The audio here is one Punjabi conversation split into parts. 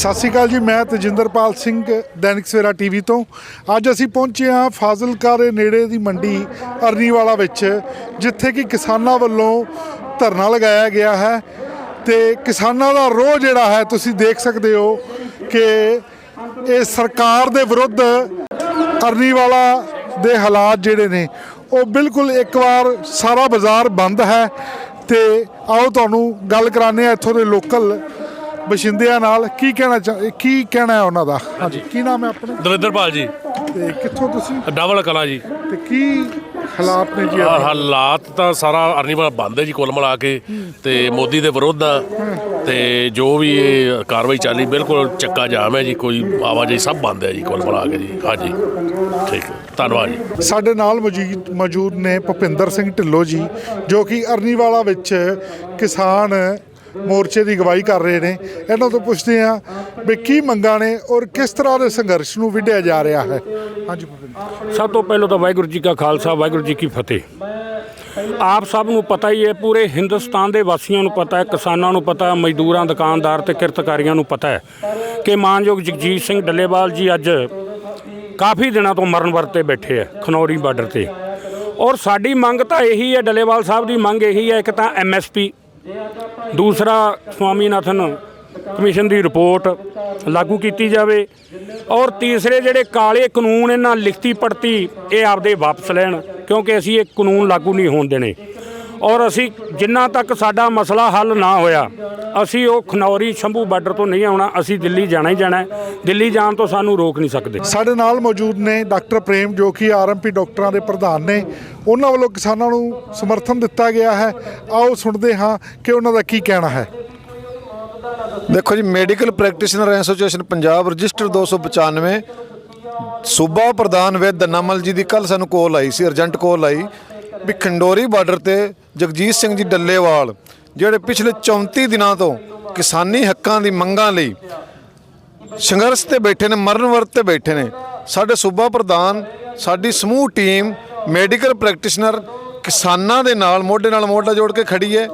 ਸਤਿ ਸ਼੍ਰੀ ਅਕਾਲ ਜੀ, ਮੈਂ ਤਜਿੰਦਰਪਾਲ ਸਿੰਘ, ਦੈਨਿਕ ਸਵੇਰਾ ਟੀਵੀ ਤੋਂ। ਅੱਜ ਅਸੀਂ ਪਹੁੰਚੇ ਹਾਂ ਫਾਜ਼ਿਲਕਾ ਦੇ ਨੇੜੇ ਦੀ ਮੰਡੀ ਅਰਨੀਵਾਲਾ ਵਿੱਚ, ਜਿੱਥੇ ਕਿ ਕਿਸਾਨਾਂ ਵੱਲੋਂ ਧਰਨਾ ਲਗਾਇਆ ਗਿਆ ਹੈ। ਤੇ ਕਿਸਾਨਾਂ ਦਾ ਰੋਹ ਜਿਹੜਾ ਹੈ, ਤੁਸੀਂ ਦੇਖ ਸਕਦੇ ਹੋ ਕਿ ਇਹ ਸਰਕਾਰ ਦੇ ਵਿਰੁੱਧ ਅਰਨੀਵਾਲਾ ਦੇ ਹਾਲਾਤ ਜਿਹੜੇ ਨੇ, ਉਹ ਬਿਲਕੁਲ ਇੱਕ ਵਾਰ ਸਾਰਾ ਬਾਜ਼ਾਰ ਬੰਦ ਹੈ। ਤੇ ਆਓ ਤੁਹਾਨੂੰ ਗੱਲ ਕਰਾਉਂਦੇ ਆ ਇੱਥੋਂ ਦੇ ਲੋਕਲ ਬਸ਼ਿੰਦਿਆਂ ਨਾਲ ਕੀ ਕਹਿਣਾ ਚਾਹ ਕੀ ਕਹਿਣਾ ਹੈ ਉਹਨਾਂ ਦਾ? ਹਾਂਜੀ ਕੀ ਨਾਮ ਹੈ ਆਪਣਾ? ਦਵਿੰਦਰਪਾਲ ਜੀ। ਤੇ ਕਿੱਥੋਂ ਤੁਸੀਂ? ਡਬਲ ਕਲਾ ਜੀ। ਤੇ ਕੀ ਹਾਲਾਤ ਨੇ ਜੀ ਆਹ? ਹਾਲਾਤ ਤਾਂ ਸਾਰਾ ਅਰਨੀਵਾਲ ਬੰਦ ਹੈ ਜੀ ਕੁੱਲ ਮਿਲਾ ਕੇ। ਤੇ ਮੋਦੀ ਦੇ ਵਿਰੁੱਧ ਆ। ਤੇ ਜੋ ਵੀ ਇਹ ਕਾਰਵਾਈ ਚੱਲੀ ਬਿਲਕੁਲ ਚੱਕਾ ਜਾਮ ਹੈ ਜੀ ਕੋਈ ਆਵਾਜਾਈ ਸਭ ਬੰਦ ਹੈ ਜੀ ਕੁੱਲ ਮਿਲਾ ਕੇ ਜੀ। ਹਾਂਜੀ ਠੀਕ ਹੈ। ਧੰਨਵਾਦ ਜੀ। ਸਾਡੇ ਨਾਲ ਮੌਜੂਦ ਮੌਜੂਦ ਨੇ ਭੁਪਿੰਦਰ ਸਿੰਘ ਢਿੱਲੋਂ ਜੀ ਜੋ ਕਿ ਅਰਨੀਵਾਲਾ ਵਿੱਚ ਕਿਸਾਨ ਮੋਰਚੇ ਦੀ ਅਗਵਾਈ ਕਰ ਰਹੇ ਨੇ। ਇਹਨਾਂ ਤੋਂ ਪੁੱਛਦੇ ਆ ਵੀ ਕੀ ਮੰਗਾਂ ਨੇ ਔਰ ਕਿਸ ਤਰ੍ਹਾਂ ਦੇ ਸੰਘਰਸ਼ ਨੂੰ ਵਿੱਢਿਆ ਜਾ ਰਿਹਾ ਹੈ। ਹਾਂਜੀ ਸਭ ਤੋਂ ਪਹਿਲਾਂ ਤਾਂ ਵਾਹਿਗੁਰੂ ਜੀ ਕਾ ਖਾਲਸਾ, ਵਾਹਿਗੁਰੂ ਜੀ ਕੀ ਫਤਿਹ। ਆਪ ਸਭ ਨੂੰ ਪਤਾ ਹੀ ਹੈ, ਪੂਰੇ ਹਿੰਦੁਸਤਾਨ ਦੇ ਵਾਸੀਆਂ ਨੂੰ ਪਤਾ ਹੈ, ਕਿਸਾਨਾਂ ਨੂੰ ਪਤਾ ਹੈ, ਮਜ਼ਦੂਰਾਂ, ਦੁਕਾਨਦਾਰ ਤੇ ਕਿਰਤਕਾਰੀਆਂ ਨੂੰ ਪਤਾ ਹੈ ਕਿ ਮਾਨਯੋਗ ਜਗਜੀਤ ਸਿੰਘ ਡੱਲੇਵਾਲ ਜੀ ਅੱਜ ਕਾਫੀ ਦਿਨਾਂ ਤੋਂ ਮਰਨ ਵਰਤੇ ਬੈਠੇ ਆ ਖਨੌਰੀ ਬਾਰਡਰ ਤੇ। ਔਰ ਸਾਡੀ ਮੰਗ ਤਾਂ ਇਹੀ ਹੈ, ਡੱਲੇਵਾਲ ਸਾਹਿਬ ਦੀ ਮੰਗ ਇਹੀ ਹੈ, ਇੱਕ ਤਾਂ ਐਮਐਸਪੀ ਦੂਸਰਾ ਸਵਾਮੀਨਾਥਨ ਕਮਿਸ਼ਨ ਦੀ ਰਿਪੋਰਟ ਲਾਗੂ ਕੀਤੀ ਜਾਵੇ ਔਰ ਤੀਸਰੇ ਜਿਹੜੇ ਕਾਲੇ ਕਾਨੂੰਨ ਇਹਨਾਂ ਲਿਖਤੀ ਪੜਤੀ ਇਹ ਆਪਦੇ ਵਾਪਸ ਲੈਣ, ਕਿਉਂਕਿ ਅਸੀਂ ਇਹ ਕਾਨੂੰਨ ਲਾਗੂ ਨਹੀਂ ਹੋਣ ਦੇਣੇ। ਔਰ ਅਸੀਂ ਜਿੰਨਾ ਤੱਕ ਸਾਡਾ ਮਸਲਾ ਹੱਲ ਨਾ ਹੋਇਆ ਅਸੀਂ ਉਹ ਖਨੌਰੀ ਸ਼ੰਭੂ ਬਾਰਡਰ ਤੋਂ ਨਹੀਂ ਆਉਣਾ ਅਸੀਂ ਦਿੱਲੀ ਜਾਣਾ ਹੀ ਜਾਣਾ ਹੈ। ਦਿੱਲੀ ਜਾਣ ਤੋਂ ਸਾਨੂੰ ਰੋਕ ਨਹੀਂ ਸਕਦੇ। ਸਾਡੇ ਨਾਲ ਮੌਜੂਦ ਨੇ ਡਾਕਟਰ ਪ੍ਰੇਮ ਜੋ ਕਿ ਆਰਐਮਪੀ ਡਾਕਟਰਾਂ ਦੇ ਪ੍ਰਧਾਨ ਨੇ। ਉਹਨਾਂ ਵੱਲੋਂ ਕਿਸਾਨਾਂ ਨੂੰ ਸਮਰਥਨ ਦਿੱਤਾ ਗਿਆ ਹੈ। ਆਓ ਸੁਣਦੇ ਹਾਂ ਕਿ ਉਹਨਾਂ ਦਾ ਕੀ ਕਹਿਣਾ ਹੈ। ਦੇਖੋ ਜੀ medical practitioner association Punjab register 295 ਸੂਬਾ ਪ੍ਰਧਾਨ ਵੇਦ ਨਮਲ ਜੀ ਦੀ ਕੱਲ ਸਾਨੂੰ ਕਾਲ ਆਈ ਸੀ ਅਰਜੈਂਟ ਕਾਲ ਆਈ। ਵੀ ਖੰਡੋਰੀ ਬਾਰਡਰ ਤੇ ਜਗਜੀਤ ਸਿੰਘ ਜੀ ਡੱਲੇਵਾਲ, ਜਿਹੜੇ ਪਿਛਲੇ 34 ਦਿਨਾਂ ਤੋਂ ਕਿਸਾਨੀ ਹੱਕਾਂ ਦੀ ਮੰਗਾਂ ਲਈ ਸੰਘਰਸ਼ ਤੇ ਬੈਠੇ ਨੇ, ਮਰਨ ਵਰਤ ਤੇ ਬੈਠੇ ਨੇ, ਸਾਡੇ ਸੂਬਾ ਪ੍ਰਧਾਨ, ਸਾਡੀ ਸਮੂਹ ਟੀਮ, ਮੈਡੀਕਲ ਪ੍ਰੈਕਟੀਸ਼ਨਰ ਕਿਸਾਨਾਂ ਦੇ ਨਾਲ, ਮੋਢੇ ਨਾਲ ਮੋਢਾ ਜੋੜ ਕੇ ਖੜੀ ਹੈ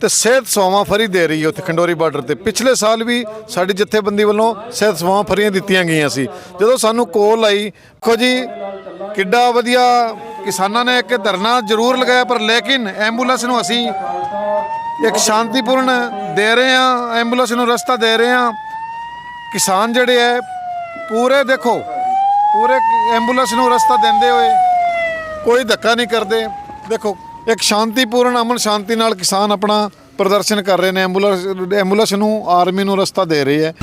ਤੇ ਸਿਹਤ ਸੇਵਾਵਾਂ ਫਰੀ ਦੇ ਰਹੀ ਹੈ ਉੱਥੇ ਖੰਡੋਰੀ ਬਾਰਡਰ ਤੇ। ਪਿਛਲੇ ਸਾਲ ਵੀ ਸਾਡੀ ਜਥੇਬੰਦੀ ਵੱਲੋਂ ਸਿਹਤ ਸੇਵਾਵਾਂ ਫਰੀਆਂ ਦਿੱਤੀਆਂ ਗਈਆਂ ਸੀ। ਜਦੋਂ ਸਾਨੂੰ ਕੋਲ ਆਈ, ਦੇਖੋ ਜੀ, ਕਿੱਡਾ ਵਧੀਆ ਕਿਸਾਨਾਂ ਨੇ ਇੱਕ ਧਰਨਾ ਜ਼ਰੂਰ ਲਗਾਇਆ, ਪਰ ਲੇਕਿਨ ਐਂਬੂਲੈਂਸ ਨੂੰ ਅਸੀਂ ਇੱਕ ਸ਼ਾਂਤੀਪੂਰਨ ਦੇ ਰਹੇ ਹਾਂ ਐਂਬੂਲੈਂਸ ਨੂੰ ਰਸਤਾ ਦੇ ਰਹੇ ਹਾਂ। ਕਿਸਾਨ ਜਿਹੜੇ ਹੈ, ਪੂਰੇ ਦੇਖੋ, ਪੂਰੇ ਐਂਬੂਲੈਂਸ ਨੂੰ ਰਸਤਾ ਦਿੰਦੇ ਹੋਏ ਕੋਈ ਧੱਕਾ ਨਹੀਂ ਕਰਦੇ। ਦੇਖੋ, ਇੱਕ ਸ਼ਾਂਤੀਪੂਰਨ, ਅਮਨ ਸ਼ਾਂਤੀ ਨਾਲ ਕਿਸਾਨ ਆਪਣਾ ਪ੍ਰਦਰਸ਼ਨ ਕਰ ਰਹੇ ਨੇ ਐਂਬੂਲੈਂਸ ਐਂਬੂਲੈਂਸ ਨੂੰ, ਆਰਮੀ ਨੂੰ ਰਸਤਾ ਦੇ ਰਹੀ ਹੈ।